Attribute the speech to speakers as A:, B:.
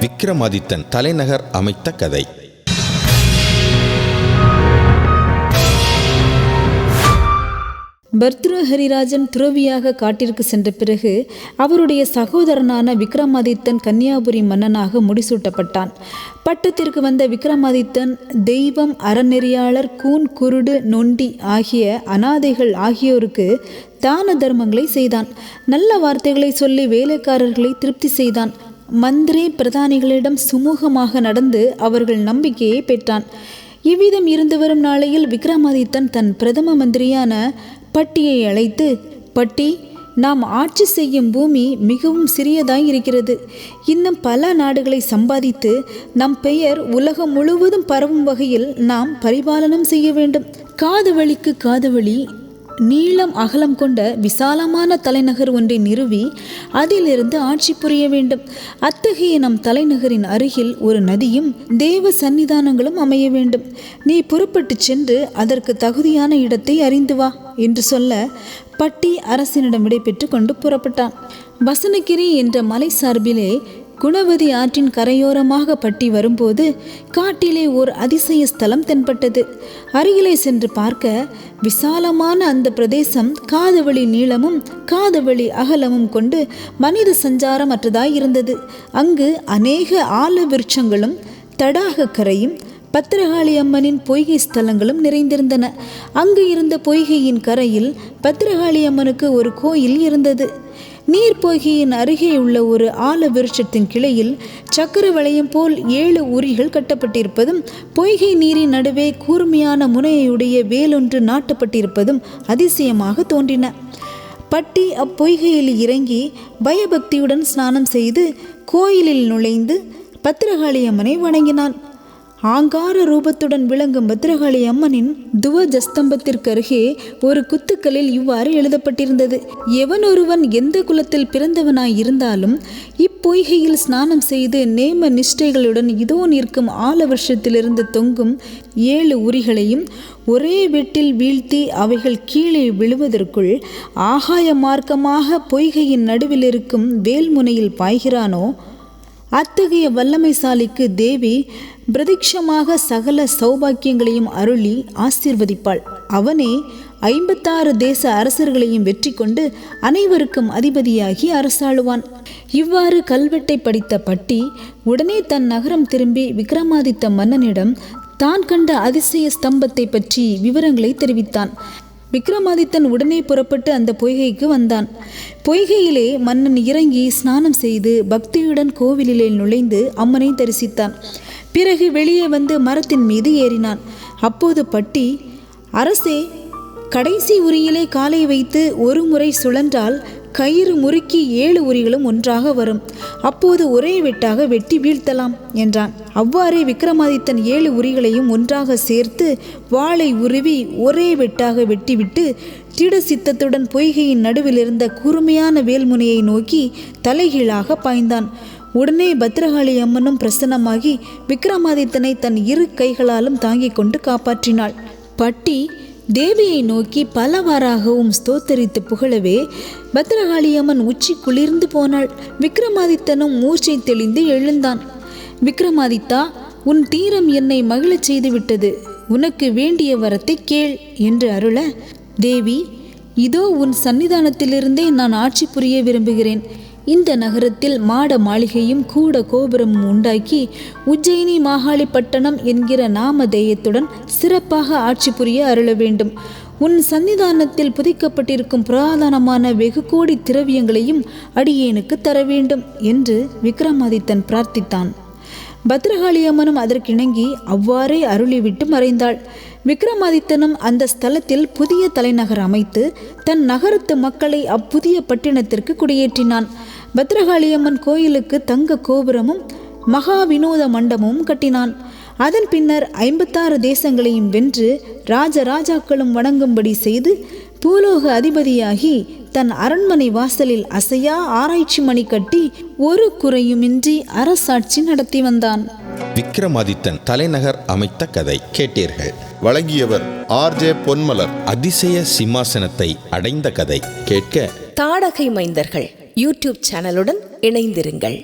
A: விக்ரமாதித்தன் தலைநகர் அமைத்த கதை.
B: பர்த்ருஹரிராஜன் துறவியாக காட்டிற்கு சென்ற பிறகு அவருடைய சகோதரனான விக்ரமாதித்தன் கன்னியாபுரி மன்னனாக முடிசூட்டப்பட்டான். பட்டத்திற்கு வந்த விக்ரமாதித்தன் தெய்வம் அறநெறியாளர் கூன் குருடு நொண்டி ஆகிய அனாதைகள் ஆகியோருக்கு தான தர்மங்களை செய்தான். நல்ல வார்த்தைகளை சொல்லி வேலைக்காரர்களை திருப்தி செய்தான். மந்திரி பிரதானிகளிடம் சுமூகமாக நடந்து அவர்கள் நம்பிக்கையை பெற்றான். இவ்விதம் இருந்து வரும் நாளையில் விக்ரமாதித்தன் தன் பிரதம மந்திரியான பட்டியை அழைத்து பட்டி நாம் ஆட்சி செய்யும் பூமி மிகவும் சிறியதாய் இருக்கிறது. இன்னும் பல நாடுகளை சம்பாதித்து நம் பெயர் உலகம் முழுவதும் பரவும் வகையில் நாம் பரிபாலனம் செய்ய வேண்டும். காதுவழிக்கு காதுவழி நீளம் அகலம் கொண்ட விசாலமான தலைநகர் ஒன்றை நிறுவி அதிலிருந்து ஆட்சி புரிய வேண்டும். அத்தகைய நம் தலைநகரின் அருகில் ஒரு நதியும் தேவ சன்னிதானங்களும் அமைய வேண்டும். நீ புறப்பட்டு சென்று அதற்கு தகுதியான இடத்தை அறிந்து வா என்று சொல்ல பட்டி அரசனிடம் விடைபெற்று கொண்டு புறப்பட்டான். வசனகிரி என்ற மலை சார்பிலே குணவதி ஆற்றின் கரையோரமாக பட்டி வரும்போது காட்டிலே ஓர் அதிசய ஸ்தலம் தென்பட்டது. அருகிலே சென்று பார்க்க விசாலமான அந்த பிரதேசம் காதவழி நீளமும் காதவழி அகலமும் கொண்டு மனித சஞ்சாரமற்றதாய் இருந்தது. அங்கு அநேக ஆல விருட்சங்களும் தடாக கரையும் பத்திரகாளி அம்மனின் பொய்கை ஸ்தலங்களும் நிறைந்திருந்தன. அங்கு இருந்த பொய்கையின் கரையில் பத்திரகாளி அம்மனுக்கு ஒரு கோயில் இருந்தது. நீர் பொய்கையின் அருகே உள்ள ஒரு ஆல விருட்சத்தின் கிளையில் சக்கர வளையம் போல் ஏழு உரிகள் கட்டப்பட்டிருப்பதும் பொய்கை நீரின் நடுவே கூர்மையான முனையுடைய வேலொன்று நாட்டப்பட்டிருப்பதும் அதிசயமாக தோன்றின. பட்டி அப்பொய்கையில் இறங்கி பயபக்தியுடன் ஸ்நானம் செய்து கோயிலில் நுழைந்து பத்திரகாளி அம்மனை வணங்கினான். ஆங்கார ரூபத்துடன் விளங்கும் பத்ரகாளி அம்மனின் துவஜஸ்தம்பத்திற்கு அருகே ஒரு குத்துக்களில் இவ்வாறு எழுதப்பட்டிருந்தது. எவன் ஒருவன் எந்த குலத்தில் பிறந்தவனாய் இருந்தாலும் இப்பொய்கையில் ஸ்நானம் செய்து நேம நிஷ்டைகளுடன் இதோ நிற்கும் ஆல வருஷத்திலிருந்து தொங்கும் ஏழு உரிகளையும் ஒரே வெட்டில் வீழ்த்தி அவைகள் கீழே விழுவதற்குள் ஆகாய மார்க்கமாக பொய்கையின் நடுவில் இருக்கும் வேல்முனையில் பாய்கிறானோ அத்தகைய வல்லமைசாலிக்கு தேவி பிரதிக்ஷமாக சகல சௌபாக்கியங்களையும் அருளி ஆசிர்வதிப்பாள். அவனே ஐம்பத்தாறு தேச அரசர்களையும் வெற்றி கொண்டு அனைவருக்கும் அதிபதியாகி அரசாளுவான். இவ்வாறு கல்வெட்டை படித்த பட்டி உடனே தன் நகரம் திரும்பி விக்ரமாதித்த மன்னனிடம் தான் கண்ட அதிசய ஸ்தம்பத்தை பற்றி விவரங்களை தெரிவித்தான். விக்ரமாதித்தன் உடனே புறப்பட்டு அந்த பொய்கைக்கு வந்தான். பொய்கையிலே மன்னன் இறங்கி ஸ்நானம் செய்து பக்தியுடன் கோவிலிலே நுழைந்து அம்மனை தரிசித்தான். பிறகு வெளியே வந்து மரத்தின் மீது ஏறினான். அப்போது பட்டி அரசே கடைசி உரியிலே காலை வைத்து ஒரு முறை சுழன்றால் கயிறு முறுக்கி ஏழு உரிகளும் ஒன்றாக வரும். அப்போது ஒரே வெட்டாக வெட்டி வீழ்த்தலாம் என்றான். அவ்வாறே விக்ரமாதித்தன் ஏழு உரிகளையும் ஒன்றாக சேர்த்து வாளை உருவி ஒரே வெட்டாக வெட்டிவிட்டு திட சித்தத்துடன் பொய்கையின் நடுவில் இருந்த கூர்மையான வேல்முனையை நோக்கி தலைகீழாக பாய்ந்தான். உடனே பத்ரகாளி அம்மனும் பிரசன்னமாகி விக்ரமாதித்தனை தன் இரு கைகளாலும் தாங்கிக் கொண்டு காப்பாற்றினாள். பட்டி தேவியை நோக்கி பலவாறாகவும் ஸ்தோத்தரித்து புகழவே பத்ரகாளியம்மன் உச்சி குளிர்ந்து போனாள். விக்ரமாதித்தனும் மூர்ச்சை தெளிந்து எழுந்தான். விக்ரமாதித்தா உன் தீரம் என்னை மகிழச் செய்துவிட்டது. உனக்கு வேண்டிய வரத்தை கேள் என்று அருள தேவி இதோ உன் சன்னிதானத்திலிருந்தே நான் ஆட்சி புரிய விரும்புகிறேன். இந்த நகரத்தில் மாட மாளிகையும் கூட கோபுரமும் உண்டாக்கி உஜ்ஜயினி மாகாளிப்பட்டணம் என்கிற நாமதேயத்துடன் சிறப்பாக ஆட்சி புரிய அருள வேண்டும். உன் சன்னிதானத்தில் புதைக்கப்பட்டிருக்கும் புராதனமான வெகு கோடி திரவியங்களையும் அடியேனுக்கு தர வேண்டும் என்று விக்ரமாதித்தன் பிரார்த்தித்தான். பத்ரகாளி அம்மனும் அதற்கிணங்கி அவ்வாறே அருளிவிட்டு மறைந்தாள். விக்ரமாதித்தனும் அந்த ஸ்தலத்தில் புதிய தலைநகர் அமைத்து தன் நகரத்து மக்களை அப்புதிய பட்டினத்திற்கு குடியேற்றினான். பத்ரகாளியம்மன் கோயிலுக்கு தங்க கோபுரமும் மகா வினோத மண்டபமும் கட்டினான். அதன் பின்னர் ஐம்பத்தாறு தேசங்களையும் வென்று ராஜராஜாக்களும் வணங்கும்படி செய்து பூலோக அதிபதியாகி தன் அரண்மனை வாசலில் அசையா ஆராய்ச்சி மணி கட்டி ஒரு குறையுமின்றி அரசாட்சி நடத்தி வந்தான்.
A: விக்ரமாதித்தன் தலைநகர் அமைத்த கதை கேட்டீர்கள்.
C: வழங்கியவர் ஆர்ஜே பொன்மலர்.
A: அதிசய சிம்மாசனத்தை அடைந்த கதை கேட்க
D: தாடகை மைந்தர்கள். யூடியூப் சேனலுடன் இணைந்திருங்கள்.